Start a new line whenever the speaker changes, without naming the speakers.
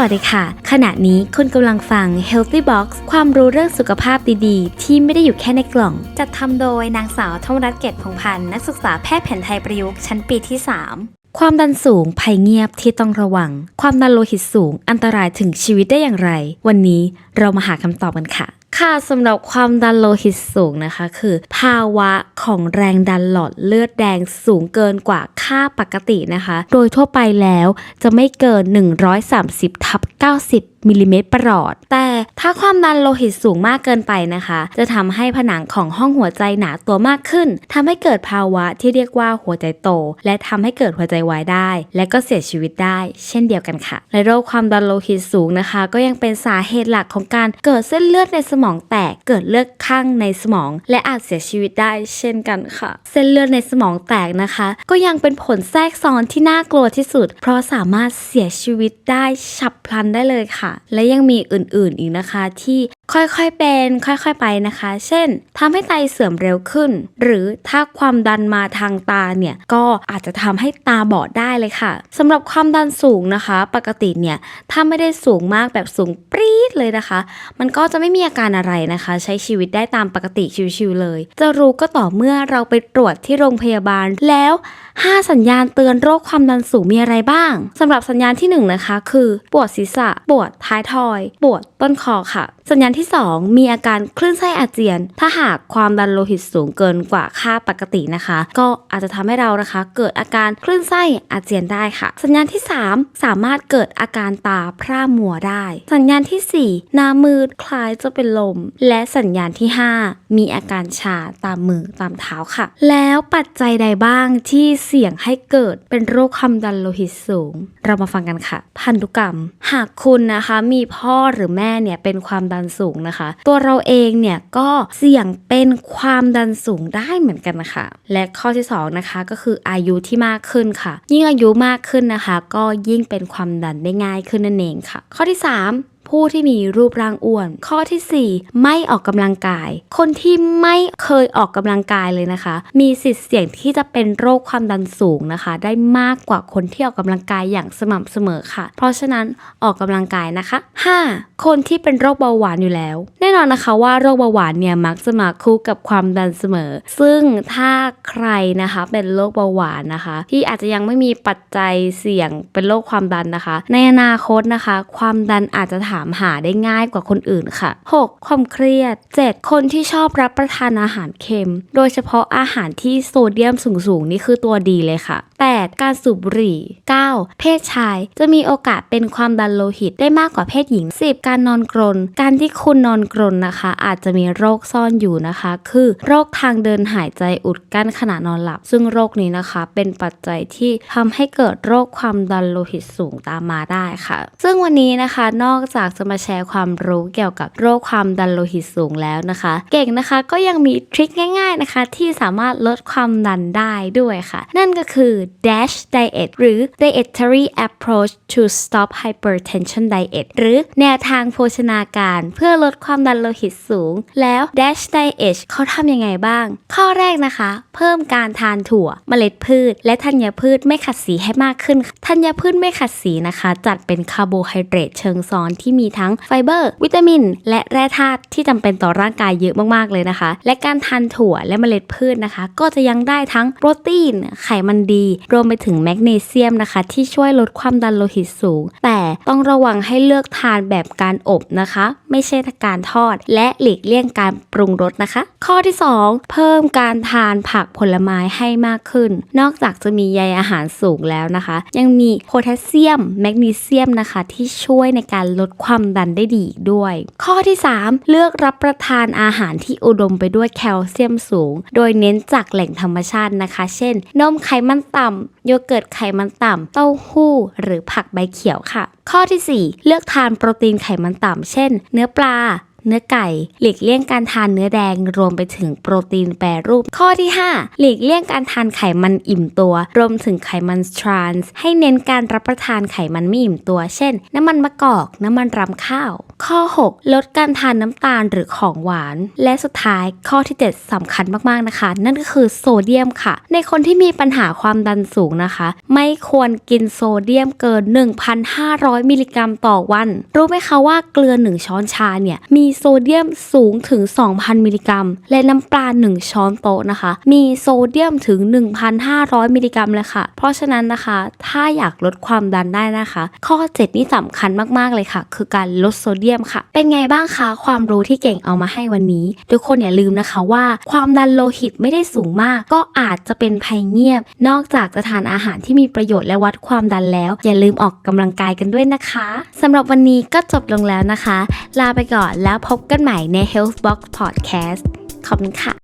วัสดีค่ะ ขณะนี้คุณกำลังฟัง Healthy Box ความรู้เรื่องสุขภาพดีๆ ที่ไม่ได้อยู่แค่ในกล่อง จัดทำโดยนางสาวธมรัตน์เกตพงพันธ์นักศึกษาแพทย์แผนไทยประยุกต์ชั้นปีที่ 3ความดันสูงภัยเงียบที่ต้องระวัง ความดันโลหิตสูงอันตรายถึงชีวิตได้อย่างไร วันนี้เรามาหาคำตอบกันค่ะ ค่ะสำหรับความดันโลหิตสูงนะคะ คือ ภาวะของแรงดันหลอดเลือดแดงสูงเกินกว่าค่าปกตินะคะ โดยทั่วไปแล้วจะไม่เกิน 130ทับ90มิลลิเมตรประหลอด แต่ถ้าความดันโลหิตสูงมากเกินไปนะคะ จะทำให้ผนังของห้องหัวใจหนาตัวมากขึ้นทำให้เกิดภาวะที่เรียกว่าหัวใจโต และทำให้เกิดหัวใจวายได้ และก็เสียชีวิตได้ เช่นเดียวกันค่ะและโรคความดันโลหิตสูงนะคะ ก็ยังเป็นสาเหตุหลักของการเกิดเส้นเลือดในสมองแตก เกิดเลือดข้างในสมอง และอาจเสียชีวิตได้เช่นกันค่ะ เส้นเลือดในสมองแตกนะคะ ก็ยังเป็นผลแทรกซ้อนที่น่ากลัวที่สุด เพราะสามารถเสียชีวิตได้ฉับพลันได้เลยค่ะและยังมีอื่นๆอีกนะคะที่ค่อยๆเป็น ค่อยๆไปนะคะ เช่นทำให้ไตเสื่อมเร็วขึ้น หรือถ้าความดันมาทางตาเนี่ยก็อาจจะทำให้ตาบอดได้เลยค่ะสำหรับความดันสูงนะคะ ปกติเนี่ยถ้าไม่ได้สูงมากแบบสูงปรี๊ดเลยนะคะ มันก็จะไม่มีอาการอะไรนะคะ ใช้ชีวิตได้ตามปกติชิวๆเลย จะรู้ก็ต่อเมื่อเราไปตรวจที่โรงพยาบาลแล้ว 5 สัญญาณเตือนโรคความดันสูงมีอะไรบ้างสำหรับสัญญาณที่1นงนะคะคือ ปวดศีรษะ ปวดท้ายทอย ปวดต้นคอค่ะ สัญญาณที่ 2 มีอาการคลื่นไส้อาเจียน ถ้าหากความดันโลหิตสูงเกินกว่าค่าปกตินะคะ ก็อาจจะทำให้เรานะคะ เกิดอาการคลื่นไส้อาเจียนได้ค่ะ สัญญาณที่ 3 สามารถเกิดอาการตาพร่ามัวได้ สัญญาณทีสี่4 หน้ามืดคล้ายจะเป็นลม และสัญญาณที่ 5 มีอาการชาตามมือตามเท้าค่ะ แล้วปัจจัยใดบ้างที่เสี่ยงให้เกิดเป็นโรคความดันโลหิตสูง เรามาฟังกันค่ะ พันธุกรรม หากคุณนะคะมีพ่อหรือแม่เนี่ยเป็นความดันสูงนะคะ ตัวเราเองเนี่ยก็เสี่ยงเป็นความดันสูงได้เหมือนกันนะคะและข้อที่สองนะคะก็คืออายุที่มากขึ้นค่ะ ยิ่งอายุมากขึ้นนะคะ ก็ยิ่งเป็นความดันได้ง่ายขึ้นนั่นเองค่ะ ข้อที่สาม ผู้ที่มีรูปร่างอ้วน ข้อทีสี่4 ไม่ออกกำลังกาย คนที่ไม่เคยออกกำลังกายเลยนะคะ มีสิทธิ์เสี่ยงที่จะเป็นโรคความดันสูงนะคะ ได้มากกว่าคนที่ออกกำลังกายอย่างสม่ำเสมอค่ะ เพราะฉะนั้นออกกำลังกายนะคะ 5. คนที่เป็นโรคเบาหวานอยู่แล้ว น่นอนนะคะว่าโรคเบาหวานเนี่ยมักจะมาคู่กับความดันเสมอ ซึ่งถ้าใครนะคะเป็นโรคเบาหวานนะคะ ที่อาจจะยังไม่มีปัจจัยเสี่ยงเป็นโรคความดันนะคะ ในอนาคตนะคะ ความดันอาจจะถามหาได้ง่ายกว่าคนอื่นค่ะ 6. ความเครียด 7. คนที่ชอบรับประทานอาหารเค็ม โดยเฉพาะอาหารที่โซเดียมสูงๆนี่คือตัวดีเลยค่ะ 8. การสูบบุหรี่ 9. เพศชาย จะมีโอกาสเป็นความดันโลหิตได้มากกว่าเพศหญิง 10. การนอนกรน การที่คุณนอนกรนนะคะ อาจจะมีโรคซ่อนอยู่นะคะ คือโรคทางเดินหายใจอุดกั้นขณะนอนหลับ ซึ่งโรคนี้นะคะเป็นปัจจัยที่ทำให้เกิดโรคความดันโลหิตสูงตามมาได้ค่ะ ซึ่งวันนี้นะคะนอกจากจะมาแชร์ความรู้เกี่ยวกับโรคความดันโลหิตสูงแล้วนะคะ เก่งนะคะก็ยังมีทริคง่าย ๆนะคะ ที่สามารถลดความดันได้ด้วยค่ะ นั่นก็คือ DASH diet หรือ dietary approach to stop hypertension diet หรือแนวทางโภชนาการเพื่อลดความดันโลหิตสูง แล้ว DASH diet เขาทำยังไงบ้าง ข้อแรกนะคะ เพิ่มการทานถั่ว เมล็ดพืช และธัญพืชไม่ขัดสีให้มากขึ้นธัญพืชไม่ขัดสีนะคะ จัดเป็นคาร์โบไฮเดรตเชิงซ้อนที่มีทั้งไฟเบอร์ วิตามิน และแร่ธาตุที่จำเป็นต่อร่างกายเยอะมากๆเลยนะคะ และการทานถั่วและเมล็ดพืชนะคะ ก็จะยังได้ทั้งโปรตีน ไขมันดีรวมไปถึงแมกนีเซียมนะคะ ที่ช่วยลดความดันโลหิตสูง แต่ต้องระวังให้เลือกทานแบบการอบนะคะ ไม่ใช่การทอด และหลีกเลี่ยงการปรุงรสนะคะ ข้อที่ 2 เพิ่มการทานผักผลไม้ให้มากขึ้น นอกจากจะมีใยอาหารสูงแล้วนะคะ ยังมีโพแทสเซียม แมกนีเซียมนะคะ ที่ช่วยในการลดความดันได้ดีอีกด้วย ข้อที่ 3 เลือกรับประทานอาหารที่อุดมไปด้วยแคลเซียมสูง โดยเน้นจากแหล่งธรรมชาตินะคะ เช่น นมไขมันเต่ำโยเกิร์ตไขมันต่ำ เต้าหู้ หรือผักใบเขียวค่ะ ข้อที่ 4 เลือกทานโปรตีนไขมันต่ำ เช่น เนื้อปลา เนื้อไก่ หลีกเลี่ยงการทานเนื้อแดงรวมไปถึงโปรตีนแปรรูป ข้อที่ 5 หลีกเลี่ยงการทานไขมันอิ่มตัว รวมถึงไขมันทรานส์ให้เน้นการรับประทานไขมันไม่อิ่มตัว เช่น น้ำมันมะกอก น้ำมันรำข้าว ข้อ 6 ลดการทานน้ำตาลหรือของหวาน และสุดท้ายข้อที่ 7สำคัญมากๆนะคะ นั่นก็คือโซเดียมค่ะ ในคนที่มีปัญหาความดันสูงนะคะ ไม่ควรกินโซเดียมเกิน 1,500 มิลลิกรัมต่อวัน รู้ไหมคะว่าเกลือ 1 ช้อนชาเนี่ย มีโซเดียมสูงถึง 2,000 มิลลิกรัม และน้ำปลา 1 ช้อนโต๊ะนะคะ มีโซเดียมถึง 1,500 มิลลิกรัมเลยค่ะ เพราะฉะนั้นนะคะ ถ้าอยากลดความดันได้นะคะ ข้อ 7 นี่สำคัญมากๆเลยค่ะ คือการลดโซเดียมค่ะ เป็นไงบ้างคะความรู้ที่เก่งเอามาให้วันนี้ ทุกคนอย่าลืมนะคะว่า ความดันโลหิตไม่ได้สูงมาก ก็อาจจะเป็นภัยเงียบ นอกจากจะทานอาหารที่มีประโยชน์และวัดความดันแล้ว อย่าลืมออกกำลังกายกันด้วยนะคะสำหรับวันนี้ก็จบลงแล้วนะคะ ลาไปก่อนแล้วพบกันใหม่ใน Health Box Podcast ขอบคุณค่ะ